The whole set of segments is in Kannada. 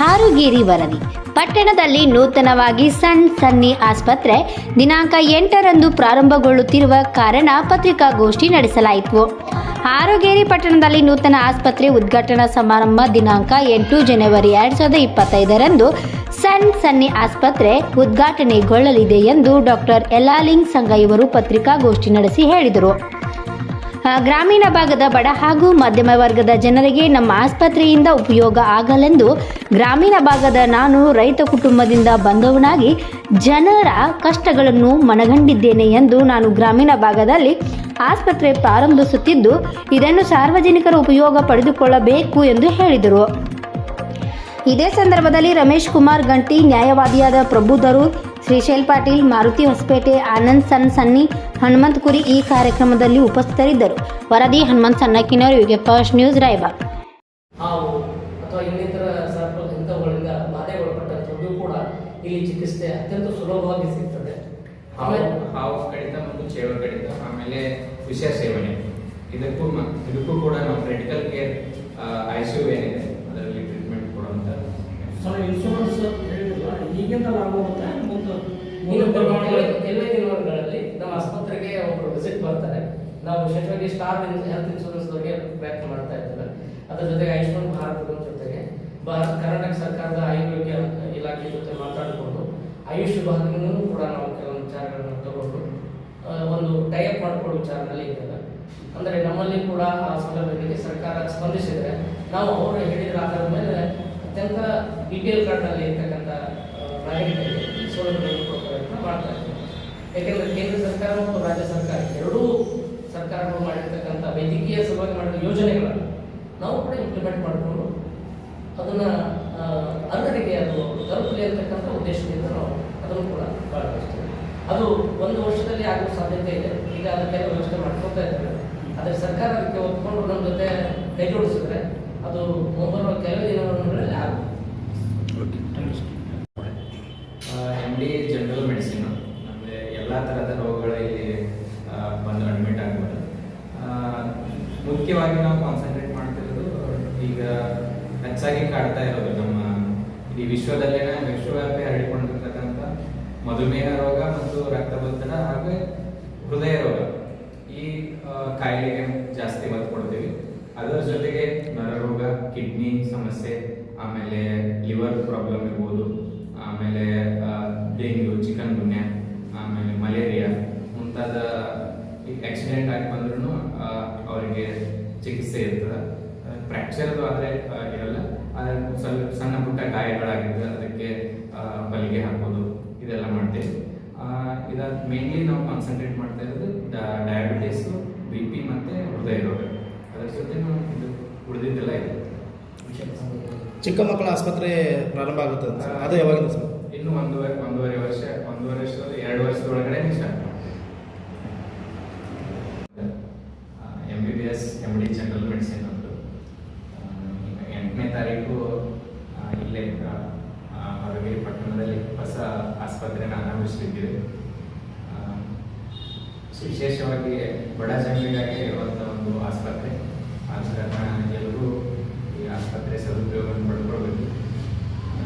ಹಾರುಗೇರಿ ವರದಿ. ಪಟ್ಟಣದಲ್ಲಿ ನೂತನವಾಗಿ ಸಣ್ ಸನ್ನಿ ಆಸ್ಪತ್ರೆ ದಿನಾಂಕ ಎಂಟರಂದು ಪ್ರಾರಂಭಗೊಳ್ಳುತ್ತಿರುವ ಕಾರಣ ಪತ್ರಿಕಾಗೋಷ್ಠಿ ನಡೆಸಲಾಯಿತು. ಆರುಗೇರಿ ಪಟ್ಟಣದಲ್ಲಿ ನೂತನ ಆಸ್ಪತ್ರೆ ಉದ್ಘಾಟನಾ ಸಮಾರಂಭ ದಿನಾಂಕ ಎಂಟು ಜನವರಿ ಎರಡ್ ಸಾವಿರದ ಇಪ್ಪತ್ತೈದರಂದು ಸಣ್ ಸನ್ನಿ ಆಸ್ಪತ್ರೆ ಉದ್ಘಾಟನೆಗೊಳ್ಳಲಿದೆ ಎಂದು ಡಾಕ್ಟರ್ ಎಲಾಲಿಂಗ್ ಸಂಘ ಇವರು ಪತ್ರಿಕಾಗೋಷ್ಠಿ ನಡೆಸಿ ಹೇಳಿದರು. ಗ್ರಾಮೀಣ ಭಾಗದ ಬಡ ಹಾಗೂ ಮಧ್ಯಮ ವರ್ಗದ ಜನರಿಗೆ ನಮ್ಮ ಆಸ್ಪತ್ರೆಯಿಂದ ಉಪಯೋಗ ಆಗಲೆಂದು ಗ್ರಾಮೀಣ ಭಾಗದ ನಾನು ರೈತ ಕುಟುಂಬದಿಂದ ಬಂದವನಾಗಿ ಜನರ ಕಷ್ಟಗಳನ್ನು ಮನಗಂಡಿದ್ದೇನೆ ಎಂದು ನಾನು ಗ್ರಾಮೀಣ ಭಾಗದಲ್ಲಿ ಆಸ್ಪತ್ರೆ ಪ್ರಾರಂಭಿಸುತ್ತಿದ್ದು, ಇದನ್ನು ಸಾರ್ವಜನಿಕರು ಉಪಯೋಗ ಪಡೆದುಕೊಳ್ಳಬೇಕು ಎಂದು ಹೇಳಿದರು. ಇದೇ ಸಂದರ್ಭದಲ್ಲಿ ರಮೇಶ್ ಕುಮಾರ್ ಗಂಟಿ, ನ್ಯಾಯವಾದಿಯಾದ ಪ್ರಭುದರು ಶ್ರೀಶೈಲ್ ಪಾಟೀಲ್ ಮಾರುತಿ ಹೊಸಪೇಟೆ ಆನಂದ್ ಸನ್ ಸನ್ನಿ ಹನುಮಂತ್ ಕುರಿ ಈ ಕಾರ್ಯಕ್ರಮದಲ್ಲಿ ಉಪಸ್ಥಿತರಿದ್ದರು. ವರದಿ ಹನುಮಂತ್ ಸನ್ನಕಿನವರು ಯುಗೆ ಫಸ್ಟ್ ನ್ಯೂಸ್ ರಾಯಬಾಗ್. ಅಥವಾ ಇನ್ನಿತರ ಇಂಥವುಗಳಿಂದ ಬಾಧೆಗೊಳಪಟ್ಟಂಥದ್ದು ಕೂಡ ಇಲ್ಲಿ ಚಿಕಿತ್ಸೆ ಅತ್ಯಂತ ಸುಲಭವಾಗಿ ಸಿಗ್ತದೆ. ಹಾವು ಕಡಿತ ಮತ್ತು ಚೇಳು ಕಡಿತ ಆಮೇಲೆ ವಿಷ ಸೇವನೆ. ಇದಕ್ಕೂ ಇದಕ್ಕೂ ಕೂಡ ನಾವು critical care I C U ಏನಿದೆ ಅದರಲ್ಲಿ ಟ್ರೀಟ್ಮೆಂಟ್ ಕೊಡುವಂಥ ಸರ್ ಇನ್ಶೂರೆನ್ಸ್ ಈಗಿಂದ ಲಾಭ ಆಗುತ್ತೆ? ಮುಂದೆ ಇನ್ನು ಕೆಲವೇ- ದಿನಗಳಲ್ಲಿ ನಮ್ಮ ಆಸ್ಪತ್ರೆಗೆ ಒಬ್ಬರು ವಿಸಿಟ್ ಬರ್ತಾರೆ ನಾವು ವಿಶೇಷವಾಗಿ ಸ್ಟಾರ್ ಹೆಲ್ತ್ ಇನ್ಶೂರೆನ್ಸ್ ಬಗ್ಗೆ ವ್ಯಾಖ್ಯೆ ಮಾಡ್ತಾ ಇದ್ದೇವೆ. ಅದರ ಜೊತೆಗೆ ಆಯುಷ್ಮಾನ್ ಭಾರತದ ಜೊತೆಗೆ ಭಾರತ ಕರ್ನಾಟಕ ಸರ್ಕಾರದ ಆರೋಗ್ಯ ಇಲಾಖೆ ಜೊತೆ ಮಾತಾಡಿಕೊಂಡು ಆಯುಷ್ ವಿಭಾಗದಿಂದ ಕೂಡ ನಾವು ಕೆಲವೊಂದು ವಿಚಾರಗಳನ್ನು ತಗೊಂಡು ಒಂದು ಟೈಅಪ್ ಮಾಡ್ಕೊಳ್ಳೋ ವಿಚಾರದಲ್ಲಿ ಇದ್ದೇವೆ. ಅಂದರೆ ನಮ್ಮಲ್ಲಿ ಕೂಡ ಆ ಸೌಲಭ್ಯಗಳಿಗೆ ಸರ್ಕಾರ ಸ್ಪಂದಿಸಿದರೆ ನಾವು ಅವರು ಹೇಳಿದ ಆಧಾರದ ಮೇಲೆ ಅತ್ಯಂತ ಬಿ ಪಿ ಎಲ್ ಕಾರ್ಡ್ನಲ್ಲಿ ಇರ್ತಕ್ಕಂಥ ಆ, ಸೌಲಭ್ಯಗಳನ್ನು ಮಾಡ್ತಾ ಇದ್ದೀವಿ ಯಾಕೆಂದರೆ ಕೇಂದ್ರ ಸರ್ಕಾರ ಮತ್ತು ರಾಜ್ಯ ಸರ್ಕಾರ, ಎರಡೂ ಸರ್ಕಾರಗಳು ಮಾಡಿರ್ತಕ್ಕಂಥ ವೈದ್ಯಕೀಯ ಸಲುವಾಗಿ ಮಾಡಿದ ಯೋಜನೆಗಳನ್ನು ನಾವು ಕೂಡ ಇಂಪ್ಲಿಮೆಂಟ್ ಮಾಡಿಕೊಂಡು ಅದನ್ನು ಅಂಗಡಿಗೆ ಅದು ತಲುಪಲಿ ಅಂತಕ್ಕಂಥ ಉದ್ದೇಶದಿಂದ ನಾವು ಅದನ್ನು ಕೂಡ ಭಾಗವಹಿಸ್ತೀವಿ ಅದು ಒಂದು ವರ್ಷದಲ್ಲಿ ಆಗೋ ಸಾಧ್ಯತೆ ಇದೆ. ಈಗ ಅದಕ್ಕೆ ವ್ಯವಸ್ಥೆ ಮಾಡ್ಕೊಳ್ತಾ ಇದ್ದಾರೆ ಆದರೆ ಸರ್ಕಾರ ಅದಕ್ಕೆ ಒಪ್ಪಿಕೊಂಡು ನಮ್ಮ ಜೊತೆ ಕೈ ಜೋಡಿಸಿದ್ರೆ ಅದು ಮುಂಬರುವ ಕೆಲವೇ ದಿನಗಳಲ್ಲಿ ಆಗುತ್ತೆ. ಎಲ್ಲ ತರಹದ ರೋಗಗಳು ಇಲ್ಲಿ ಬಂದು ಅಡ್ಮಿಟ್ ಆಗ್ಬೋದು. ಮುಖ್ಯವಾಗಿ ನಾವು ಕಾನ್ಸಂಟ್ರೇಟ್ ಮಾಡ್ತಿರೋದು ಈಗ ಹೆಚ್ಚಾಗಿ ಕಾಡ್ತಾ ಇರೋದು ನಮ್ಮ ಈ ವಿಶ್ವದಲ್ಲೇನ ವಿಶ್ವವ್ಯಾಪಿ ಹರಡಿಕೊಂಡಿರ್ತಕ್ಕಂಥ ಮಧುಮೇಹ ರೋಗ ಮತ್ತು ರಕ್ತದೊತ್ತಡ ಹಾಗೆ ಹೃದಯ ರೋಗ. ಈ ಕಾಯಿಲೆಗೆ ಜಾಸ್ತಿ ಒತ್ತು ಕೊಡ್ತೀವಿ. ಅದರ ಜೊತೆಗೆ ನರರೋಗ ಕಿಡ್ನಿ ಸಮಸ್ಯೆ, ಆಮೇಲೆ ಲಿವರ್ ಪ್ರಾಬ್ಲಮ್ ಇರ್ಬೋದು, ಆಮೇಲೆ ಡೆಂಗ್ಯೂ ಚಿಕನ್ ಗುನ್ಯಾ ಆಮೇಲೆ ಮಲೇರಿಯಾ ಮುಂತಾದ ಆಕ್ಸಿಡೆಂಟ್ ಆಗಿ ಬಂದ್ರೂ ಅವರಿಗೆ ಚಿಕಿತ್ಸೆ ಇರ್ತದೆ. ಫ್ರ್ಯಾಕ್ಚರ್ದು ಆದರೆ ಇರಲ್ಲ. ಆದರೆ ಸ್ವಲ್ಪ ಸಣ್ಣ ಪುಟ್ಟ ಗಾಯಗಳಾಗಿದ್ದು ಅದಕ್ಕೆ ಬಲಿಗೆ ಹಾಕೋದು ಇದೆಲ್ಲ ಮಾಡ್ತೀವಿ. ಇದಾದ ಮೇನ್ಲಿ ನಾವು ಕಾನ್ಸಂಟ್ರೇಟ್ ಮಾಡ್ತಾ ಇರೋದು ಡಯಾಬಿಟೀಸು ಬಿ ಪಿ ಮತ್ತು ಹೃದಯ ರೋಗ. ಅದರ ಜೊತೆ ನಾವು ಇದು ಉಳಿದಿದ್ದೆಲ್ಲ ಇದೆ. ಚಿಕ್ಕ ಮಕ್ಕಳ ಆಸ್ಪತ್ರೆ ಪ್ರಾರಂಭ ಆಗುತ್ತೆ ಅಂತ. ಅದು ಯಾವಾಗಿಂದ ಸರ್? ಇನ್ನು ಒಂದೂವರೆ ಒಂದೂವರೆ ವರ್ಷ ಎರಡು ವರ್ಷದೊಳಗಡೆ start M B B S M D general medicine ಒಂದು. ಎಂಟನೇ ತಾರೀಕು ಇಲ್ಲೇ ಹೊರಗೆ ಪಟ್ಟಣದಲ್ಲಿ ಹೊಸ ಆಸ್ಪತ್ರೆನ ಆ, ವಿಶೇಷವಾಗಿ ಬಡ ಜನರಿಗಾಗಿ ಇರುವಂಥ ಒಂದು ಆಸ್ಪತ್ರೆ. ಆದ ಕಾರಣ ಎಲ್ಲರೂ ಈ ಆಸ್ಪತ್ರೆ ಸದುಪಯೋಗವನ್ನು ಪಡ್ಕೊಳ್ಬೇಕು.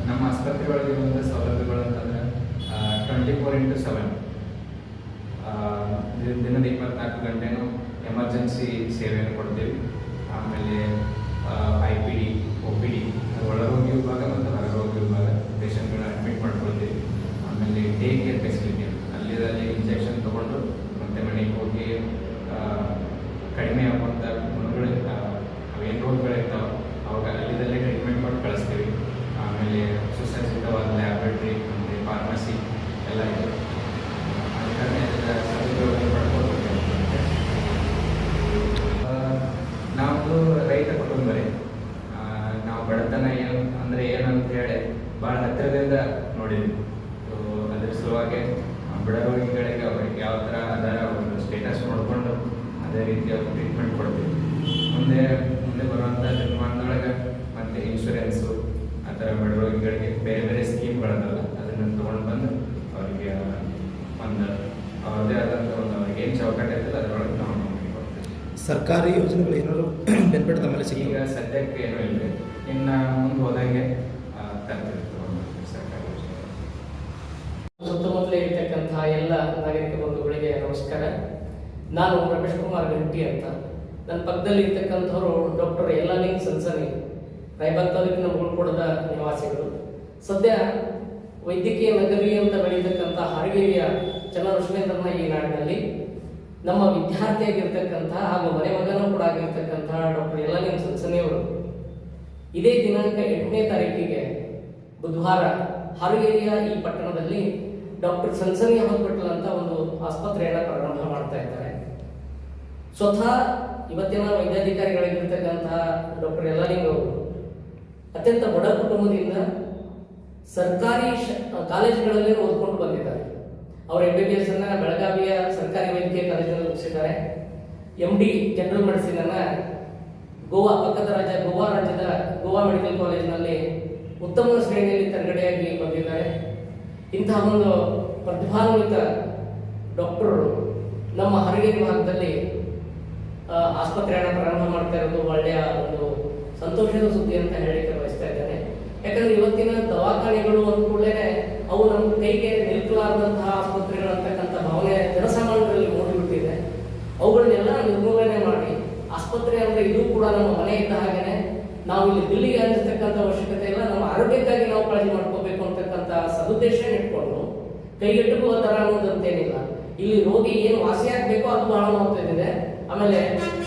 ನಮ್ಮ ಆಸ್ಪತ್ರೆ ಒಳಗಿರುವಂಥ ಒಂದು ಟ್ವೆಂಟಿ ಫೋರ್ ಇಂಟು ಸೆವೆನ್ ದಿನದ ಇಪ್ಪತ್ನಾಲ್ಕು ಗಂಟೆನೂ ಎಮರ್ಜೆನ್ಸಿ ಸೇವೆಯನ್ನು ಕೊಡ್ತೀವಿ. ಆಮೇಲೆ I P D O P D ಒಳರೋಗಿ ವಿಭಾಗ ಮತ್ತು ಹೊರರೋಗಿ ವಿಭಾಗ ಪೇಷಂಟ್ಗಳನ್ನ ಅಡ್ಮಿಟ್ ಮಾಡ್ಕೊಳ್ತೀವಿ ಆಮೇಲೆ ಡೇ ಕೇರ್ ಫೆಸಿಲಿಟಿ ಅಲ್ಲಿದಲ್ಲಿ ಇಂಜೆಕ್ಷನ್ ತೊಗೊಂಡು ಮತ್ತೆ ಮನೆಗೆ ಹೋಗಿ ಆ, ಕಡಿಮೆ ಆಗುವಂಥ ಗುಣಗಳು ಆ, ಅವೇನು ರೋಗಗಳಿರ್ತಾವೆ ಅವಾಗ ಅಲ್ಲಿದಲ್ಲೇ ಟ್ರೀಟ್ಮೆಂಟ್ ಕೊಟ್ಟು ಕಳಿಸ್ತೀವಿ ಆಮೇಲೆ ಸುಸಜ್ಜಿತವಾದ ಲ್ಯಾಬ್ರೇಟ್ರಿ ಮತ್ತು ಫಾರ್ಮಸಿ ಎಲ್ಲ ಇದೆ ಆದ ಕಾರಣ ಇದರ ಸದುಪಯೋಗ ಪಡ್ಕೊಳ್ಬೇಕು ಆ, ನಾವು ರೈತ ಕುಟುಂಬ ರೀ ಆ, ನಾವು ಬಡತನ ಏನು ಅಂದರೆ ಏನಂತ ಹೇಳಿ ಭಾಳ ಹತ್ತಿರದಿಂದ ನೋಡಿದ್ವಿ ಸೊ ಅದ್ರ ಸಲುವಾಗಿ ಆ, ಬಡ ರೋಗಿಗಳಿಗೆ ಅವ್ರಿಗೆ ಯಾವ ಥರ ಅದರ ಒಂದು ಸ್ಟೇಟಸ್ ನೋಡಿಕೊಂಡು ಅದೇ ರೀತಿ ಅವ್ರಿಗೆ ಟ್ರೀಟ್ಮೆಂಟ್ ಕೊಡಬೇಕು. ಮುಂದೆ ಮುಂದೆ ಬರುವಂಥ ಜನ್ಮಾನದೊಳಗೆ ಮತ್ತು ಇನ್ಶೂರೆನ್ಸು ಆ ಥರ ಬಡ ರೋಗಿಗಳಿಗೆ ಬೇರೆ ಬೇರೆ ಸ್ಕೀಮ್ಗಳದಲ್ಲ ಅದನ್ನು ತೊಗೊಂಡು ಬಂದು ಅವರಿಗೆ ಒಂದು ಅವ್ರದೇ ಆದಂಥ ಒಂದು ಅವ್ರಿಗೆ ಏನು ಚೌಕಟ್ಟು ಇರ್ತದೆ ಅದರೊಳಗೆ ನಾವು ಸರ್ಕಾರಿ ಯೋಜನೆಗಳು ಏನಾದರೂ ಬೆನಿಫಿಟ್ ತಮ್ಮಲ್ಲಿ ಈಗ ಸಿಗ್ತವೆ ಸದ್ಯಕ್ಕೆ ಏನೂ ಇಲ್ಲ. ಇನ್ನು ಮುಂದೆ ಹೋದಂಗೆ ಆ, ನಾನು ರಮೇಶ್ ಕುಮಾರ್ ಗಂಟಿ ಅಂತ. ನನ್ನ ಪಕ್ಕದಲ್ಲಿ ಇರ್ತಕ್ಕಂಥವ್ರು ಡಾಕ್ಟರ್ ಯಲ್ಲಾಲಿಂಗ್ ಸನ್ಸನಿ. ರಾಯಬಾಗ್ ತಾಲೂಕಿನ ಮುಗುಳ್ಕೊಡದ ನಿವಾಸಿಗಳು. ಸದ್ಯ ವೈದ್ಯಕೀಯ ನಗರಿ ಅಂತ ಬೆಳೀತಕ್ಕಂಥ ಹಾರಗೇರಿಯ ಚನ್ನರಶ್ಮೇಂದ್ರನ ಈ ನಾಡಿನಲ್ಲಿ ನಮ್ಮ ವಿದ್ಯಾರ್ಥಿಯಾಗಿರ್ತಕ್ಕಂಥ ಹಾಗೂ ಮನೆ ಮಗನೂ ಕೂಡ ಆಗಿರ್ತಕ್ಕಂಥ ಡಾಕ್ಟರ್ ಯಲ್ಲಾಲಿಂಗ್ ಸನ್ಸನಿಯವರು ಇದೇ ದಿನಾಂಕ ಎಂಟನೇ ತಾರೀಕಿಗೆ ಬುಧವಾರ ಹಾರಗೇರಿಯ ಈ ಪಟ್ಟಣದಲ್ಲಿ ಡಾಕ್ಟರ್ ಸನ್ಸನಿ ಹಾಸ್ಪಿಟಲ್ ಅಂತ ಒಂದು ಆಸ್ಪತ್ರೆಯನ್ನ ಪ್ರಾರಂಭ ಮಾಡ್ತಾ ಇದ್ದಾರೆ. ಸ್ವತಃ ಇವತ್ತಿನ ವೈದ್ಯಾಧಿಕಾರಿಗಳಾಗಿರ್ತಕ್ಕಂತಹ ಡಾಕ್ಟರ್ ಎಲ್ಲರಿಗೂ ಅವರು ಅತ್ಯಂತ ಬಡ ಕುಟುಂಬದಿಂದ ಸರ್ಕಾರಿ ಕಾಲೇಜುಗಳಲ್ಲಿ ಓದ್ಕೊಂಡು ಬಂದಿದ್ದಾರೆ. ಅವರ ಎಂ ಬಿ ಬಿ ಎಸ್ ಅನ್ನ ಬೆಳಗಾವಿಯ ಸರ್ಕಾರಿ ವೈದ್ಯಕೀಯ ಕಾಲೇಜಿನಲ್ಲಿ ಮುಗಿಸಿದ್ದಾರೆ. ಎಂ ಡಿ ಜನರಲ್ ಮೆಡಿಸಿನ್ ಅನ್ನ ಗೋವಾ, ಪಕ್ಕದ ರಾಜ್ಯ ಗೋವಾ ರಾಜ್ಯದ ಗೋವಾ ಮೆಡಿಕಲ್ ಕಾಲೇಜಿನಲ್ಲಿ ಉತ್ತಮ ಶ್ರೇಣಿಯಲ್ಲಿ ತರಗಡೆಯಾಗಿ ಬಂದಿದ್ದಾರೆ. ಇಂತಹ ಒಂದು ಪ್ರತಿಭಾನ್ವಿತ ಡಾಕ್ಟರು ನಮ್ಮ ಹರಿಗೆ ಭಾಗದಲ್ಲಿ ಆಸ್ಪತ್ರೆಯನ್ನು ಪ್ರಾರಂಭ ಮಾಡ್ತಾ ಇರೋದು ಒಳ್ಳೆಯ ಒಂದು ಸಂತೋಷದ ಸುದ್ದಿ ಅಂತ ಹೇಳಿಕೆ ಬಯಸ್ತಾ ಇದ್ದೇನೆ. ಯಾಕಂದ್ರೆ ಇವತ್ತಿನ ದವಾಖಾನೆಗಳು ಅಂದ ಕೂಡಲೇ ಅವು ನಮ್ಮ ಕೈಗೆ ನಿಲ್ಕಲಾರದಂತಹ ಆಸ್ಪತ್ರೆಗಳು ಅಂತಕ್ಕಂಥ ಭಾವನೆ ಜನಸಾಮಾನ್ಯರಲ್ಲಿ ಮೂಡಿಬಿಟ್ಟಿದೆ. ಅವುಗಳನ್ನೆಲ್ಲ ನಿರ್ಮೂಲನೆ ಮಾಡಿ, ಆಸ್ಪತ್ರೆ ಅಂದರೆ ಇದು ಕೂಡ ನಮ್ಮ ಮನೆ ಇದ್ದ ಹಾಗೇನೆ, ನಾವು ಇಲ್ಲಿ ದಿಲ್ಲಿಗೆ ಅಂದಿರ್ತಕ್ಕಂಥ ಅವಶ್ಯಕತೆ ಇಲ್ಲ, ನಮ್ಮ ಆರೋಗ್ಯಕ್ಕಾಗಿ ನಾವು ಕಾಳಜಿ ಮಾಡ್ಕೋಬೇಕು ಸದುದ್ದೇಶ ಇಟ್ಕೊಂಡು ಕೈಗೆಟುಕುವ ತರ ಅನ್ನೋದಂತೇನಿಲ್ಲ. ಇಲ್ಲಿ ರೋಗಿ ಏನು ವಾಸಿ ಆಗ್ಬೇಕೋ ಅದು ಬಹಳ ಇದೆ ಆಮೇಲೆ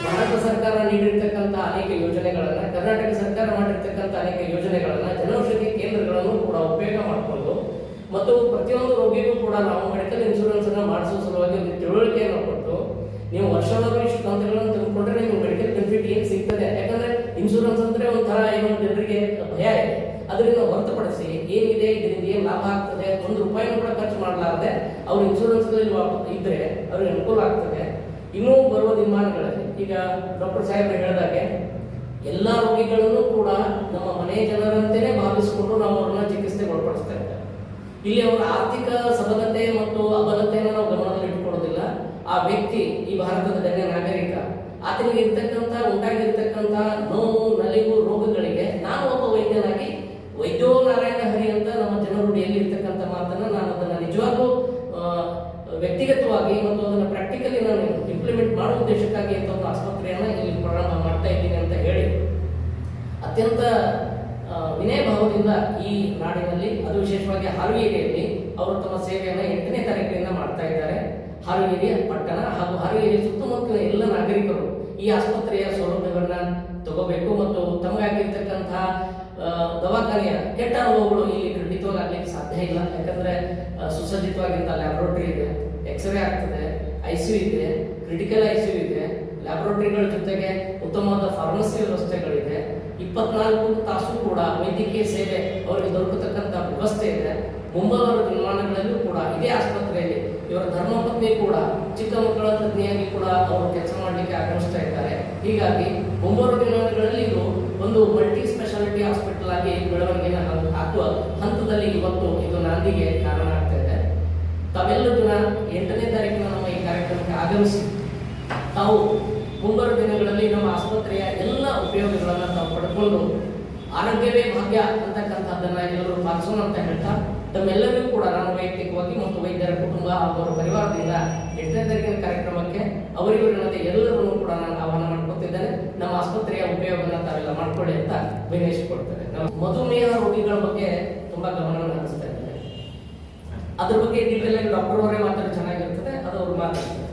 ಭಾರತ ಸರ್ಕಾರ ನೀಡಿರ್ತಕ್ಕಂಥ ಅನೇಕ ಯೋಜನೆಗಳನ್ನ, ಕರ್ನಾಟಕ ಸರ್ಕಾರ ಮಾಡಿರ್ತಕ್ಕಂಥ ಅನೇಕ ಯೋಜನೆಗಳನ್ನ, ಜನೌಷಧಿ ಕೇಂದ್ರಗಳನ್ನು ಕೂಡ ಉಪಯೋಗ ಮಾಡಿಕೊಂಡು ಮತ್ತು ಪ್ರತಿಯೊಂದು ರೋಗಿಗೂ ಕೂಡ ನಾವು ಮೆಡಿಕಲ್ ಇನ್ಶೂರೆನ್ಸ್ ಅನ್ನ ಮಾಡಿಸುವ ಸಲುವಾಗಿ ಒಂದು ತಿಳುವಳಿಕೆಯನ್ನು ಕೊಟ್ಟು ನೀವು ವರ್ಷವಾರು ಇಷ್ಟು ಕಂತುಗಳನ್ನು ತೆಗೆದುಕೊಂಡ್ರೆ ನಿಮ್ಗೆ ಮೆಡಿಕಲ್ ಬೆನಿಫಿಟ್ ಏನು ಸಿಗ್ತದೆ? ಯಾಕಂದ್ರೆ ಇನ್ಶೂರೆನ್ಸ್ ಅಂದ್ರೆ ಒಂಥರ ಏನೋ ಜನರಿಗೆ ಭಯ ಇದೆ. ಅದರಿಂದ ಹೊರತುಪಡಿಸಿ ಏನಿದೆ, ಇದರಿಂದ ಏನ್ ಲಾಭ ಆಗ್ತದೆ, ಒಂದು ರೂಪಾಯಿನೂ ಕೂಡ ಖರ್ಚು ಮಾಡಲಾರದೆ ಅವ್ರ ಇನ್ಶೂರೆನ್ಸ್ ಇದ್ರೆ ಅವ್ರಿಗೆ ಅನುಕೂಲ ಆಗ್ತದೆ. ಇನ್ನೂ ಬರುವ ದಿನಮಾನಗಳಲ್ಲಿ ಈಗ ಡಾಕ್ಟರ್ ಸಾಹೇಬ್ರು ಹೇಳಿದಾಗೆ, ಎಲ್ಲಾ ರೋಗಿಗಳನ್ನು ಕೂಡ ನಮ್ಮ ಮನೆ ಜನರಂತೆಯೇ ಭಾವಿಸಿಕೊಂಡು ನಾವು ಅವ್ರನ್ನ ಚಿಕಿತ್ಸೆ ಒಳಪಡಿಸ್ತಾ ಇದ್ದೇವೆ ಇಲ್ಲಿ ಅವರ ಆರ್ಥಿಕ ಸಬಲತೆ ಮತ್ತು ಅಬಲತೆಯನ್ನು ನಾವು ಗಮನದಲ್ಲಿ ಇಟ್ಟುಕೊಳ್ಳೋದಿಲ್ಲ ಆ ವ್ಯಕ್ತಿ ಈ ಭಾರತದ ಗಣ್ಯ ನಾಗರಿಕ. ಆತನಿಗೆ ಇರ್ತಕ್ಕಂಥ, ಉಂಟಾಗಿರ್ತಕ್ಕಂಥ ನೋವು, ನಲಿವು ರೋಗಗಳಿಗೆ ಜನರುಡಿಯಲ್ಲಿ ಮಾತನ್ನು ನಾನು ಅದನ್ನ ನಿಜವಾಗ್ಲೂ ವ್ಯಕ್ತಿಗತವಾಗಿ ಮತ್ತು ಅದನ್ನ ಪ್ರಾಕ್ಟಿಕಲಿ ನಾನು ಇಂಪ್ಲಿಮೆಂಟ್ ಮಾಡೋ ಉದ್ದೇಶಕ್ಕಾಗಿ ಅಂತ ಒಂದು ಆಸ್ಪತ್ರೆಯನ್ನ ಇಲ್ಲಿ ಪ್ರಾರಂಭ ಮಾಡ್ತಾ ಇದ್ದೀನಿ ಅಂತ ಹೇಳಿ, ಅತ್ಯಂತ ವಿನಯ ಭಾವದಿಂದ ಈ ನಾಡಿನಲ್ಲಿ, ಅದು ವಿಶೇಷವಾಗಿ ಹಾವೇರಿಯಲ್ಲಿ ಅವರು ತಮ್ಮ ಸೇವೆಯನ್ನು ಎಂಟನೇ ತಾರೀಕಿನಿಂದ ಮಾಡ್ತಾ ಇದ್ದಾರೆ. ಹಾವೇರಿಯ ಪಟ್ಟಣ ಹಾಗೂ ಹಾವೇರಿಯ ಸುತ್ತಮುತ್ತಲಿನ ಎಲ್ಲ ನಾಗರಿಕರು ಈ ಆಸ್ಪತ್ರೆಯ ಸೌಲಭ್ಯಗಳನ್ನ ತಗೋಬೇಕು ಮತ್ತು ತಮಗಾಗಿರ್ತಕ್ಕಂತಹ ದವಾಖಾನೆಯ ಕೆಟ್ಟ ಅನುಭವಗಳು ಇಲ್ಲಿ ಖಂಡಿತವಾಗಿ ಆಗ್ಲಿಕ್ಕೆ ಸಾಧ್ಯ ಇಲ್ಲ. ಯಾಕಂದ್ರೆ ಸುಸಜ್ಜಿತವಾಗಿರುವ ಲ್ಯಾಬ್ರೋಟರಿ ಇದೆ ಎಕ್ಸ್ರೇ ಆಗ್ತದೆ ಐಸಿಯು ಇದೆ ಕ್ರಿಟಿಕಲ್ ಐಸಿಯು ಇದೆ ಲ್ಯಾಬೊರೇಟರಿಗಳ ಜೊತೆಗೆ ಉತ್ತಮವಾದ ಫಾರ್ಮಸಿ ವ್ಯವಸ್ಥೆಗಳಿದೆ. ಇಪ್ಪತ್ನಾಲ್ಕು ತಾಸು ಕೂಡ ವೈದ್ಯಕೀಯ ಸೇವೆ ಅವರಿಗೆ ದೊರಕತಕ್ಕಂತ ವ್ಯವಸ್ಥೆ ಇದೆ. ಮುಂಬರುವ ನಿರ್ಮಾಣಗಳಲ್ಲೂ ಕೂಡ ಇದೇ ಆಸ್ಪತ್ರೆಯಲ್ಲಿ ಇವರ ಧರ್ಮಪತ್ನಿ ಕೂಡ, ಚಿಕ್ಕ ಮಕ್ಕಳ ತಜ್ಞೆಯಾಗಿ ಕೂಡ ಅವರು ಕೆಲಸ ಮಾಡಲಿಕ್ಕೆ ಆಗಮಿಸ್ತಾ ಇದ್ದಾರೆ. ಹೀಗಾಗಿ ಮುಂಬರುವ ದಿನಗಳಲ್ಲಿ ಇದು ಒಂದು ಮಲ್ಟಿ ಸ್ಪೆಷಾಲಿಟಿ ಹಾಸ್ಪಿಟಲ್ ಆಗಿ ಬೆಳವಣಿಗೆನ ಹಾಕುವ ಹಂತದಲ್ಲಿ ಇವತ್ತು ಇದು ನಂದಿಗೆ ಕಾರಣ ಆಗ್ತಾ ಇದೆ. ತಾವೆಲ್ಲರೂ ದಿನ ಎಂಟನೇ ತಾರೀಕಿನ ನಮ್ಮ ಈ ಕಾರ್ಯಕ್ರಮಕ್ಕೆ ಆಗಮಿಸಿ. ತಾವು ಮುಂಬರುವ ದಿನಗಳಲ್ಲಿ ನಮ್ಮ ಆಸ್ಪತ್ರೆಯ ಎಲ್ಲ ಉಪಯೋಗಗಳನ್ನು ತಾವು ಪಡ್ಕೊಂಡು ಆರೋಗ್ಯವೇ ಭಾಗ್ಯ ಅಂತಕ್ಕಂಥದ್ದನ್ನ ಎಲ್ಲರೂ ಪಾಲಿಸೋಣ ಅಂತ ಹೇಳ್ತಾ ತಮ್ಮೆಲ್ಲರಿಗೂ ಕೂಡ ನಾನು ವೈಯಕ್ತಿಕವಾಗಿ ಮತ್ತು ವೈದ್ಯರ ಕುಟುಂಬ ಹಾಗೂ ಅವರ ಪರಿವಾರದಿಂದ ತಾರೀಕಿನ ಕಾರ್ಯಕ್ರಮಕ್ಕೆ ಅವರಿಗೂ ಎಲ್ಲರನ್ನು ಕೂಡ ನಾನು ಆಹ್ವಾನ ಮಾಡ್ಕೊತಿದ್ದೇನೆ. ನಮ್ಮ ಆಸ್ಪತ್ರೆಯ ಉಪಯೋಗವನ್ನು ತಾವೆಲ್ಲ ಮಾಡ್ಕೊಳ್ಳಿ ಅಂತ ವಿನಯಿಸಿಕೊಡ್ತೇನೆ ನಮ್ಮ ಮಧುಮೇಹ ರೋಗಿಗಳ ಬಗ್ಗೆ ತುಂಬಾ ಗಮನವನ್ನು ಹರಿಸ್ತಾ ಇದ್ದಾರೆ ಅದ್ರ ಬಗ್ಗೆ ಡಾಕ್ಟರ್ ಅವರೇ ಮಾತಾಡಿ ಚೆನ್ನಾಗಿರ್ತದೆ, ಅದು ಅವ್ರು ಮಾತಾಡ್ತಾರೆ.